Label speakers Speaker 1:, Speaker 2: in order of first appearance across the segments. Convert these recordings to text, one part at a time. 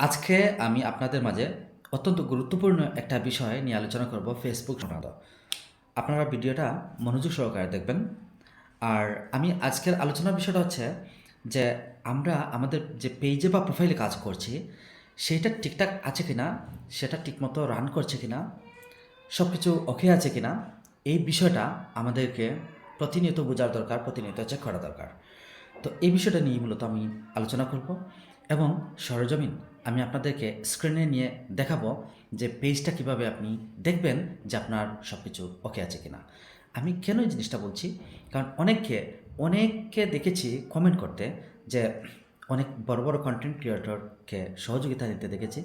Speaker 1: আজকে আমি আপনাদের মাঝে অত্যন্ত গুরুত্বপূর্ণ একটা বিষয় নিয়ে আলোচনা করব ফেসবুক সংক্রান্ত আপনারা ভিডিওটা মনোযোগ সহকারে দেখবেন। আর আমি আজকের আলোচনার বিষয়টা হচ্ছে যে আমরা আমাদের যে পেজে বা প্রোফাইলে কাজ করছি সেইটা ঠিকঠাক আছে কিনা, সেটা ঠিকমতো রান করছে কি না সব কিছু ওকে আছে কি না এই বিষয়টা আমাদেরকে প্রতিনিয়ত বোঝার দরকার, প্রতিনিয়ত চেক করা দরকার। তো এই বিষয়টা নিয়ে মূলত আমি আলোচনা করব এবং সরজমিন আমি আপনাদেরকে স্ক্রিনে নিয়ে দেখাবো যে পেজটা কীভাবে আপনি দেখবেন যে আপনার সব কিছু ওকে আছে কিনা। আমি কেন এই জিনিসটা বলছি? কারণ অনেককে অনেককে দেখেছি কমেন্ট করতে যে অনেক বড় বড় কন্টেন্ট ক্রিয়েটরকে সহযোগিতা দিতে দেখেছি।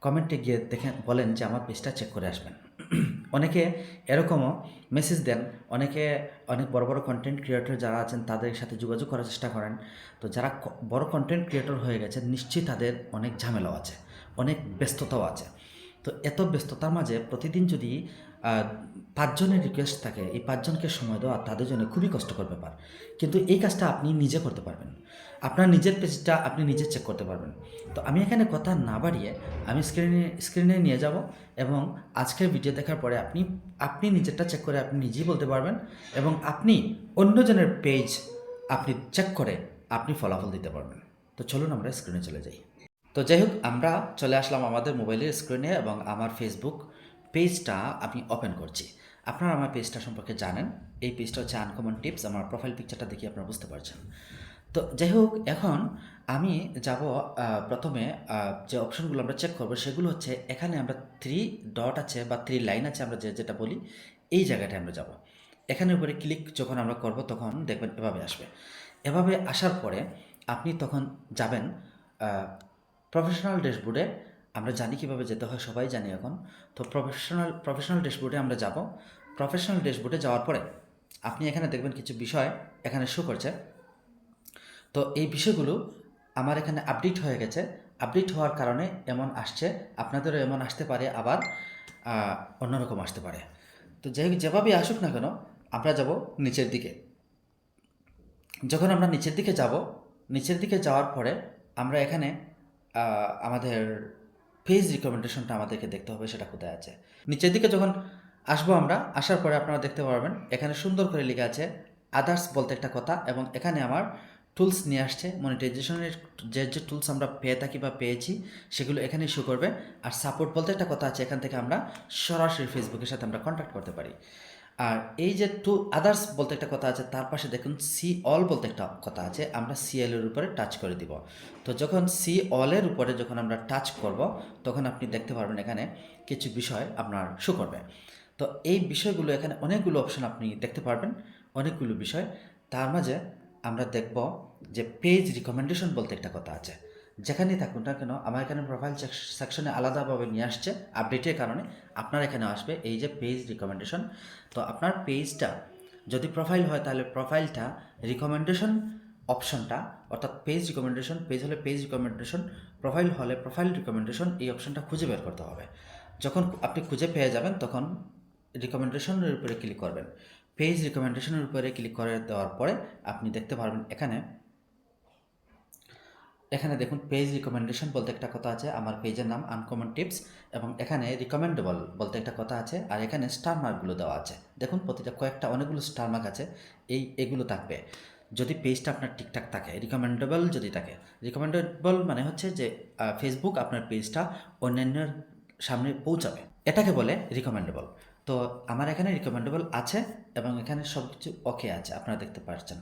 Speaker 1: কমেন্টে গিয়ে দেখেন বলেন যে, আমার পেজটা চেক করে আসবেন। অনেকে এরকমও মেসেজ দেন। অনেকে অনেক বড় বড় কন্টেন্ট ক্রিয়েটর যারা আছেন, তাদের সাথে যোগাযোগ করার চেষ্টা করেন। তো যারা বড় কন্টেন্ট ক্রিয়েটর হয়ে গেছে, নিশ্চয়ই তাদের অনেক ঝামেলাও আছে, অনেক ব্যস্ততাও আছে। তো এত ব্যস্ততার মাঝে প্রতিদিন যদি পাঁচজনের রিকোয়েস্ট থাকে, এই পাঁচজনকে সময় দেওয়া তাদের জন্য খুবই কষ্টকর ব্যাপার। কিন্তু এই কাজটা আপনি নিজে করতে পারবেন। আপনার নিজের পেজটা আপনি নিজে চেক করতে পারবেন। তো আমি এখানে কথা না বাড়িয়ে আমি স্ক্রিনে স্ক্রিনে নিয়ে যাব এবং আজকের ভিডিও দেখার পরে আপনি আপনি নিজেরটা চেক করে আপনি নিজেই বলতে পারবেন এবং আপনি অন্যজনের পেজ আপনি চেক করে আপনি ফলাফল দিতে পারবেন। তো চলুন আমরা স্ক্রিনে চলে যাই। তো যাই হোক, আমরা চলে আসলাম আমাদের মোবাইলের স্ক্রিনে এবং আমার ফেসবুক পেজটা আমি ওপেন করছি। আপনারা আমার পেজটা সম্পর্কে জানেন। এই পেজটা হচ্ছে আনকমন টিপস আমার প্রোফাইল পিকচারটা দেখে আপনারা বুঝতে পারছেন। তো যাই হোক, এখন আমি যাব প্রথমে যে অপশনগুলো আমরা চেক করব, সেগুলো হচ্ছে এখানে আমরা থ্রি ডট আছে বা থ্রি লাইন আছে আমরা যে, যেটা বলি, এই জায়গাটায় আমরা যাব। এখানের উপরে ক্লিক যখন আমরা করব, তখন দেখবেন এভাবে আসবে। এভাবে আসার পরে আপনি তখন যাবেন প্রফেশনাল ড্যাশবোর্ডে আমরা জানি কীভাবে যেতে হয়, সবাই জানি এখন। তো প্রফেশনাল প্রফেশনাল ড্যাশবোর্ডে আমরা যাব। প্রফেশনাল ড্যাশবোর্ডে যাওয়ার পরে আপনি এখানে দেখবেন কিছু বিষয় এখানে শো করছে। তো এই বিষয়গুলো আমার এখানে আপডেট হয়ে গেছে। আপডেট হওয়ার কারণে এমন আসছে, আপনাদেরও এমন আসতে পারে, আবার অন্যরকম আসতে পারে। তো যাই হোক, যেভাবেই আসুক না কেন, আমরা যাব নিচের দিকে। যখন আমরা নিচের দিকে যাব, নিচের দিকে যাওয়ার পরে আমরা এখানে আমাদের পেজ রিকমেন্ডেশনটা আমাদেরকে দেখতে হবে, সেটা কোথায় আছে। নিচের দিকে যখন আসব আমরা, আসার পরে আপনারা দেখতে পারবেন, এখানে সুন্দর করে লেখা আছে আদার্স বলতে একটা কথা, এবং এখানে আমার টুলস নিয়ে আসছে মনিটাইজেশনের যে যে টুলস আমরা পেয়ে থাকি বা পেয়েছি, সেগুলো এখানে ইস্যু করবে। আর সাপোর্ট বলতে একটা কথা আছে, এখান থেকে আমরা সরাসরি ফেসবুকের সাথে আমরা কন্ট্যাক্ট করতে পারি। আর এই যে টু আদার্স বলতে একটা কথা আছে, তার পাশে দেখুন সি অল বলতে একটা কথা আছে, আমরা সিএল এর উপরে টাচ করে দিব। তো যখন সি অলের উপরে যখন আমরা টাচ করব, তখন আপনি দেখতে পারবেন এখানে কিছু বিষয় আপনার শো করবে। তো এই বিষয়গুলো এখানে অনেকগুলো অপশন আপনি দেখতে পারবেন, অনেকগুলো বিষয়। তার মাঝে আমরা দেখব যে পেজ রিকমেন্ডেশন বলতে একটা কথা আছে। যেখানেই থাকুন না কেন, আমার এখানে প্রোফাইল সেকশনে আলাদাভাবে নিয়ে আসছে আপডেটের কারণে আপনার এখানে আসবে এই যে পেজ রিকমেন্ডেশন তো আপনার পেজটা যদি প্রোফাইল হয়, তাহলে প্রোফাইলটা রিকমেন্ডেশন অপশনটা অর্থাৎ পেজ রিকমেন্ডেশন পেজ হলে পেজ রিকমেন্ডেশন প্রোফাইল হলে প্রোফাইল রিকমেন্ডেশন এই অপশনটা খুঁজে বের করতে হবে। যখন আপনি খুঁজে পেয়ে যাবেন, তখন রিকমেন্ডেশনের উপরে ক্লিক করবেন। পেজ রিকমেন্ডেশনের উপরে ক্লিক করে দেওয়ার পরে আপনি দেখতে পারবেন এখানে এখানে দেখুন পেজ রিকমেন্ডেশন বলতে একটা কথা আছে, আমার পেজের নাম আনকমন টিপস এবং এখানে রিকমেন্ডেবল বলতে একটা কথা আছে, আর এখানে স্টার মার্কগুলো দেওয়া আছে। দেখুন প্রতিটা কয়েকটা অনেকগুলো স্টার মার্ক আছে, এই এগুলো থাকবে। যদি পেজটা আপনার ঠিকঠাক থাকে রিকমেন্ডেবল যদি থাকে রিকমেন্ডেবল মানে হচ্ছে যে ফেসবুক আপনার পেজটা অন্যান্যের সামনে পৌঁছাবে। এটাকে বলে রিকমেন্ডেবল তো আমার এখানে রিকমেন্ডেবল আছে এবং এখানে সব কিছু ওকে আছে, আপনারা দেখতে পাচ্ছেন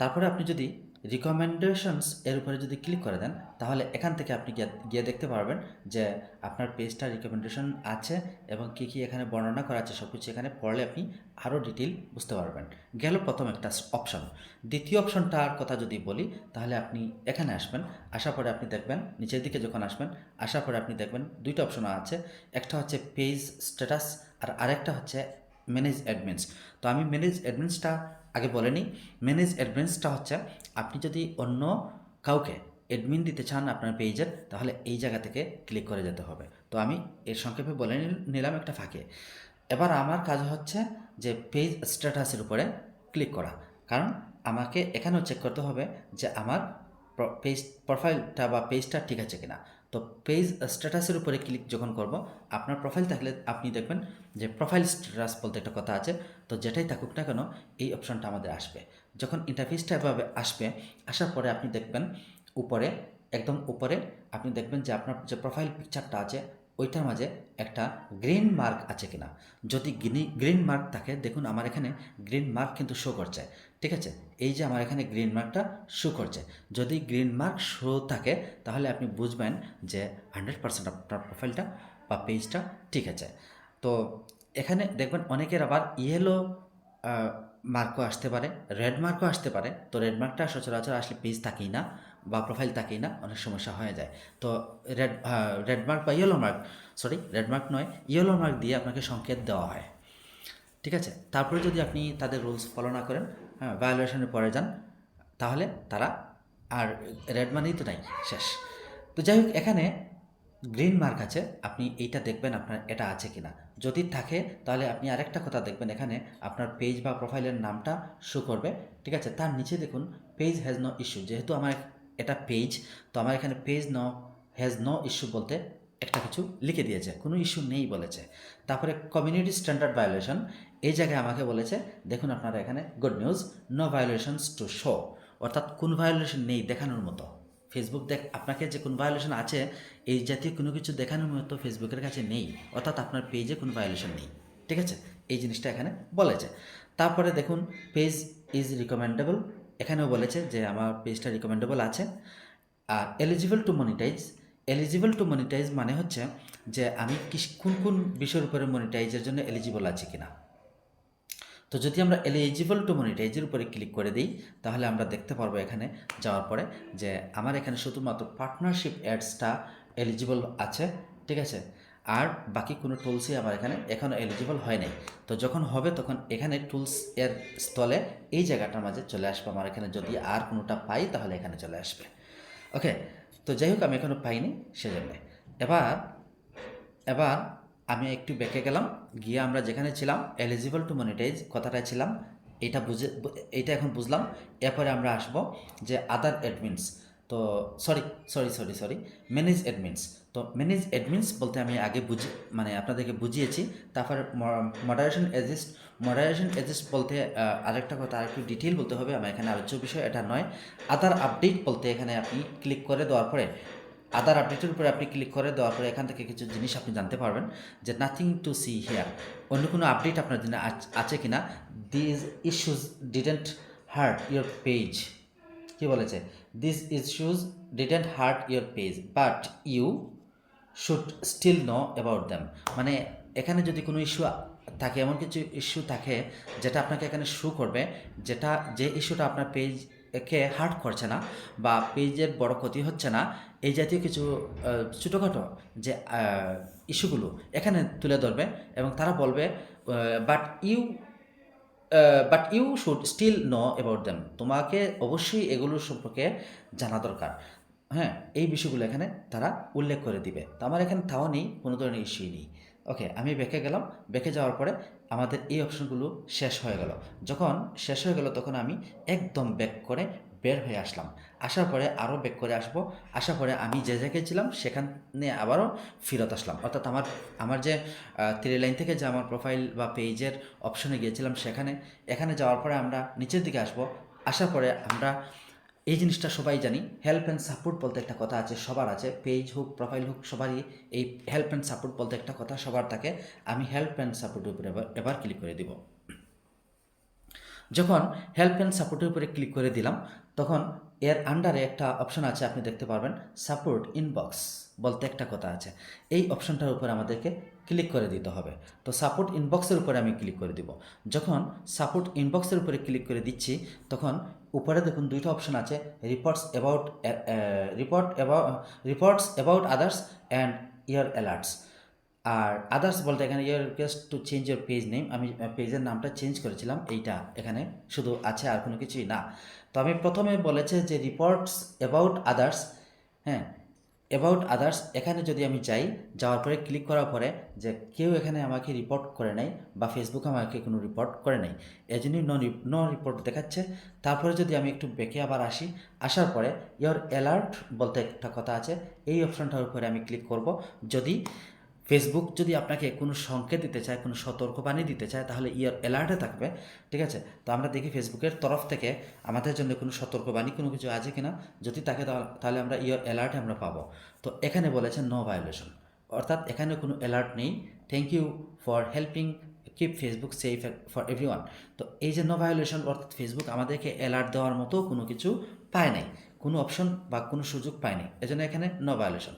Speaker 1: তারপরে আপনি যদি রিকমেন্ডেশনস এর উপরে যদি ক্লিক করে দেন, তাহলে এখান থেকে আপনি গিয়ে দেখতে পারবেন যে আপনার পেজটা রিকমেন্ডেশন আছে এবং কী কী এখানে বর্ণনা করা আছে সব কিছু এখানে পড়লে আপনি আরও ডিটেল বুঝতে পারবেন। গেল প্রথম একটা অপশন দ্বিতীয় অপশনটার কথা যদি বলি, তাহলে আপনি এখানে আসবেন, আসার পরে আপনি দেখবেন, নিচের দিকে যখন আসবেন, আসার পরে আপনি দেখবেন দুইটা অপশন আছে। একটা হচ্ছে পেজ স্ট্যাটাস আর আরেকটা হচ্ছে ম্যানেজ অ্যাডমিনস তো আমি ম্যানেজ অ্যাডমিনসটা আগে বলে নিই ম্যানেজ অ্যাডমিনসটা হচ্ছে আপনি যদি অন্য কাউকে অ্যাডমিন দিতে চান আপনার পেজের তাহলে এই জায়গা থেকে ক্লিক করে যেতে হবে। তো আমি এর সংক্ষেপে বলে নিলাম একটা ফাঁকে। এবার আমার কাজ হচ্ছে যে পেজ স্ট্যাটাসের উপরে ক্লিক করা। কারণ আমাকে এখানেও চেক করতে হবে যে আমার পেজ প্রোফাইলটা বা পেজটা ঠিক আছে কিনা। তো পেজ স্ট্যাটাসের উপরে ক্লিক যখন করব, আপনার প্রোফাইল থাকলে আপনি দেখবেন যে প্রোফাইল স্ট্যাটাস বলতে একটা কথা আছে। তো যেটাই থাকুক না কেন, এই অপশনটা আমাদের আসবে। যখন ইন্টারফেসটা এভাবে আসবে, আসার পরে আপনি দেখবেন উপরে, একদম উপরে, আপনি দেখবেন যে আপনার যে প্রোফাইল পিকচারটা আছে ওইটার মাঝে একটা গ্রিন মার্ক আছে কিনা। যদি গ্রিন মার্ক থাকে, দেখুন আমার এখানে গ্রিন মার্ক কিন্তু শো করছে, ঠিক আছে? এই যে আমার এখানে গ্রিন মার্কটা শো করছে। যদি গ্রিন মার্ক শো থাকে, তাহলে আপনি বুঝবেন যে হান্ড্রেড পার্সেন্ট আপনার প্রোফাইলটা বা পেজটা ঠিক আছে। তো এখানে দেখবেন অনেকের আবার ইয়েলো মার্কও আসতে পারে রেড মার্কও আসতে পারে। তো রেড মার্কটা সচরাচর আসলে পেজ থাকেই না বা প্রোফাইল থাকেই না, অনেক সমস্যা হয়ে যায়। তো রেড রেড মার্ক বা yellow mark sorry red mark নয় ইয়েলো মার্ক দিয়ে আপনাকে সংকেত দেওয়া হয়। ঠিক আছে? তারপরে যদি আপনি তাদের রুলস ফলো না করেন হ্যাঁ ভায়োলেশনের পরে যান, তাহলে তারা আর রেড মানেই তো নাই, শেষ। তো যাই হোক, এখানে গ্রিন মার্ক আছে, আপনি এইটা দেখবেন আপনার এটা আছে কিনা। যদি থাকে, তাহলে আপনি আরেকটা কথা দেখবেন এখানে, আপনার পেজ বা প্রোফাইলের নামটা শো করবে, ঠিক আছে? তার নিচে দেখুন পেজ হ্যাজ নো ইস্যু যেহেতু আমার এটা পেজ তো আমার এখানে page no has no issue বলতে একটা কিছু লিখে দিয়েছে, কোনো ইস্যু নেই বলেছে। তারপরে কমিউনিটি স্ট্যান্ডার্ড ভায়োলেশন এই জায়গায় আমাকে বলেছে, দেখুন আপনারা এখানে good news no violations to show অর্থাৎ কোন ভায়োলেশন নেই দেখানোর মতো। ফেসবুক দেখ, আপনাকে যে কোন ভায়োলেশন আছে, এই জাতীয় কোনো কিছু দেখানোর মতো ফেসবুকের কাছে নেই, অর্থাৎ আপনার পেজে কোনো ভায়োলেশন নেই, ঠিক আছে? এই জিনিসটা এখানে বলেছে। তারপরে দেখুন পেজ ইজ রিকমেন্ডেবল এখানেও বলেছে যে আমার পেজটা রিকমেন্ডেবল আছে। আর eligible to monetize eligible to monetize মানে হচ্ছে যে আমি কোন কোন বিষয়ের উপরে মনিটাইজের জন্য এলিজিবল আছে কিনা। তো যদি আমরা এলিজিবল টু মনিটাইজের উপরে ক্লিক করে দিই, তাহলে আমরা দেখতে পারব এখানে যাওয়ার পরে যে আমার এখানে শুধুমাত্র পার্টনারশিপ অ্যাডসটা এলিজিবল আছে, ঠিক আছে? আর বাকি কোনো টুলসই আমার এখানে এখনও এলিজিবল হয় নাই। তো যখন হবে তখন এখানে টুলস এর স্থলে এই জায়গাটার মাঝে চলে আসবে আমার এখানে। যদি আর কোনোটা পাই তাহলে এখানে চলে আসবে। ওকে তো যাই হোক আমি এখনও পাইনি সেজন্য। এবার এবার আমি একটু বেঁকে গেলাম, গিয়ে আমরা যেখানে ছিলাম এলিজিবল টু মনিটাইজ কথাটা ছিলাম, এটা বুঝে এইটা এখন বুঝলাম, এরপরে আমরা আসব যে আদার অ্যাডমিনস তো sorry sorry sorry sorry manage admins তো ম্যানেজ অ্যাডমিনস বলতে আমি আগে বুঝি মানে আপনাদেরকে বুঝিয়েছি, তারপর মডারেশন এজিস্ট মডারেশন এজিস্ট বলতে আরেকটা কথা, আরেকটু ডিটেল বলতে হবে, আমার এখানে আলোচ্য বিষয়, এটা নয় আদার আপডেট বলতে এখানে আপনি ক্লিক করে দেওয়ার পরে আদার আপডেটের উপরে আপনি ক্লিক করে দেওয়ার পরে এখান থেকে কিছু জিনিস আপনি জানতে পারবেন যে নাথিং টু সি হিয়ার অন্য কোনো আপডেট আপনার জন্য আছে কি না these issues didn't hurt your page কি বলেছে? This issues didn't hurt your page but you should still know about them মানে এখানে যদি কোনো ইস্যু থাকে, এমন কিছু ইস্যু থাকে যেটা আপনাকে এখানে শু করবে, যেটা যে ইস্যুটা আপনার পেজ কে হার্ট করছে না বা পেজের বড় ক্ষতি হচ্ছে না, এই জাতীয় কিছু ছোটোখাটো যে ইস্যুগুলো এখানে তুলে ধরবে এবং তারা বলবে but you but you should still know about them তোমাকে অবশ্যই এগুলোর সম্পর্কে জানা দরকার। হ্যাঁ এই বিষয়গুলো এখানে তারা উল্লেখ করে দিবে। তো আমার এখানে তাও নেই, কোনো ধরনের ইস্যুই নেই। ওকে আমি বেঁকে গেলাম। বেঁকে যাওয়ার পরে আমাদের এই অপশনগুলো শেষ হয়ে গেল। যখন শেষ হয়ে গেল, তখন আমি একদম ব্যাক করে বের হয়ে আসলাম। আসার পরে আরও ব্যাক করে আসব। আসার পরে আমি যে জায়গায় ছিলাম, সেখানে আবারও ফেরত আসলাম। অর্থাৎ আমার আমার যে থ্রি লাইন থেকে যে আমার প্রোফাইল বা পেজের অপশনে গিয়েছিলাম সেখানে, এখানে যাওয়ার পরে আমরা নিচের দিকে আসব। আসার পরে আমরা এই জিনিসটা সবাই জানি। হেল্প অ্যান্ড সাপোর্ট বলতে একটা কথা আছে, সবার আছে। পেজ হোক প্রোফাইল হোক, সবারই এই হেল্প অ্যান্ড সাপোর্ট বলতে একটা কথা সবার থাকে। আমি হেল্প অ্যান্ড সাপোর্টের উপরে এবার ক্লিক করে দিব। যখন হেল্প অ্যান্ড সাপোর্টের উপরে ক্লিক করে দিলাম, তখন এর আন্ডারে একটা অপশন আছে, আপনি দেখতে পারবেন সাপোর্ট ইনবক্স বলতে একটা কথা আছে। এই অপশনটার উপরে আমাদেরকে ক্লিক করে দিতে হবে। তো সাপোর্ট ইনবক্সের উপরে আমি ক্লিক করে দিব। যখন সাপোর্ট ইনবক্সের উপরে ক্লিক করে দিচ্ছি, তখন উপরে দেখুন দুইটা অপশন আছে reports about report about reports about others and your alerts R others বলতে এখানে your request to change your page name আমি পেজের নামটা চেঞ্জ করেছিলাম, এইটা এখানে শুধু আছে আর কোনো কিছুই না। তো আমি প্রথমে বলেছে যে রিপোর্টস অ্যাবাউট আদার্স হ্যাঁ অ্যাবাউট আদার্স এখানে যদি আমি যাই, যাওয়ার পরে ক্লিক করার পরে যে কেউ এখানে আমাকে রিপোর্ট করে নাই বা ফেসবুক আমাকে কোনো রিপোর্ট করে নাই, এই জন্যই নো রিপোর্ট দেখাচ্ছে। তারপরে যদি আমি একটু বেঁকে আবার আসি, আসার পরে ইয়োর অ্যালার্ট বলতে একটা কথা আছে, এই অপশনটার উপরে আমি ক্লিক করব। যদি ফেসবুক যদি আপনাকে কোনো সংকেত দিতে চায়, কোনো সতর্কবাণী দিতে চায়, তাহলে ইয়ার অ্যালার্টে থাকবে, ঠিক আছে? তো আমরা দেখি ফেসবুকের তরফ থেকে আমাদের জন্য কোনো সতর্কবাণী, কোনো কিছু আছে কিনা? যদি তাকে তাহলে- আমরা ইয়ার অ্যালার্ট আমরা পাবো। তো এখানে বলেছে নো ভায়োলেশন অর্থাৎ এখানে কোনো অ্যালার্ট নেই। Thank you for helping keep Facebook safe for everyone তো এই যে নো ভায়োলেশন অর্থাৎ ফেসবুক আমাদেরকে অ্যালার্ট দেওয়ার মতো কোনো কিছু পায় নাই। কোনো অপশন বা কোনো সুযোগ পায়নি এজন্য এখানে নো ভায়োলেশন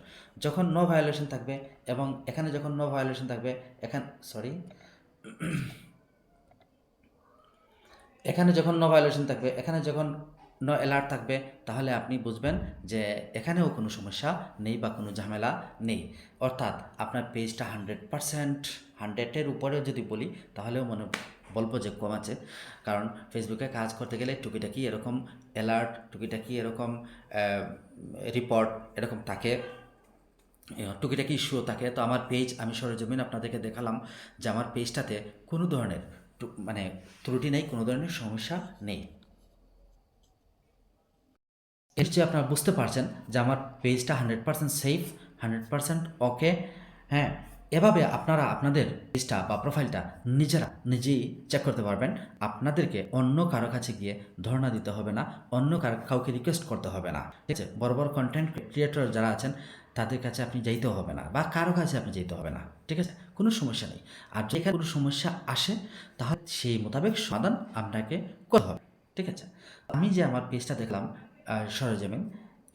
Speaker 1: যখন নো ভায়োলেশন থাকবে এবং এখানে যখন নো ভায়োলেশন থাকবে, এখানে সরি এখানে যখন নো ভায়োলেশন থাকবে, এখানে যখন নো অ্যালার্ট থাকবে, তাহলে আপনি বুঝবেন যে এখানেও কোনো সমস্যা নেই বা কোনো ঝামেলা নেই। অর্থাৎ আপনার পেজটা হান্ড্রেড পারসেন্ট হান্ড্রেডের উপরেও যদি বলি, তাহলেও মনে, বলব যে কম আছে। কারণ ফেসবুকে কাজ করতে গেলে টুকিটাকি এরকম অ্যালার্ট টুকিটাকি এরকম রিপোর্ট এরকম থাকে। টুকিটাকি ইস্যু থাকে। তো আমার পেজ আমি সরজমিন আপনাদেরকে দেখালাম যে আমার পেজটাতে কোনো ধরনের মানে ত্রুটি নেই, কোনো ধরনের সমস্যা নেই। এর চেয়ে আপনারা বুঝতে পারছেন যে আমার পেজটা hundred percent safe hundred percent okay হ্যাঁ। এভাবে আপনারা আপনাদের পেজটা বা প্রোফাইলটা নিজেরা নিজেই চেক করতে পারবেন। আপনাদেরকে অন্য কারও কাছে গিয়ে ধর্ণা দিতে হবে না, অন্য কারও, কাউকে রিকোয়েস্ট করতে হবে না। ঠিক আছে? বড় বড় কন্টেন্ট ক্রিয়েটর যারা আছেন, তাদের কাছে আপনি যাইতে হবে না বা কারও কাছে আপনি যেতে হবে না। ঠিক আছে? কোনো সমস্যা নেই। আর যেখানে কোনো সমস্যা আসে, তাহলে সেই মোতাবেক সমাধান আপনাকে করতে হবে। ঠিক আছে? আমি যে আমার পেজটা দেখলাম সরজমিন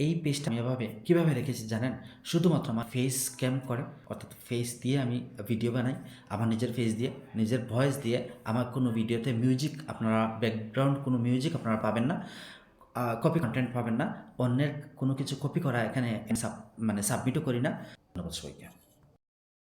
Speaker 1: এই পেজটা আমি এভাবে কীভাবে রেখেছি জানেন? শুধুমাত্র আমার ফেস স্ক্যাম করে, অর্থাৎ ফেস দিয়ে আমি ভিডিও বানাই, আমার নিজের ফেস দিয়ে, নিজের ভয়েস দিয়ে আমার কোনো ভিডিওতে মিউজিক আপনারা ব্যাকগ্রাউন্ড কোনো মিউজিক আপনারা পাবেন না কপি কন্টেন্ট পাবেন না, অন্যের কোনো কিছু কপি করা এখানে মানে সাবমিটও করি না। ধন্যবাদ সবাইকে।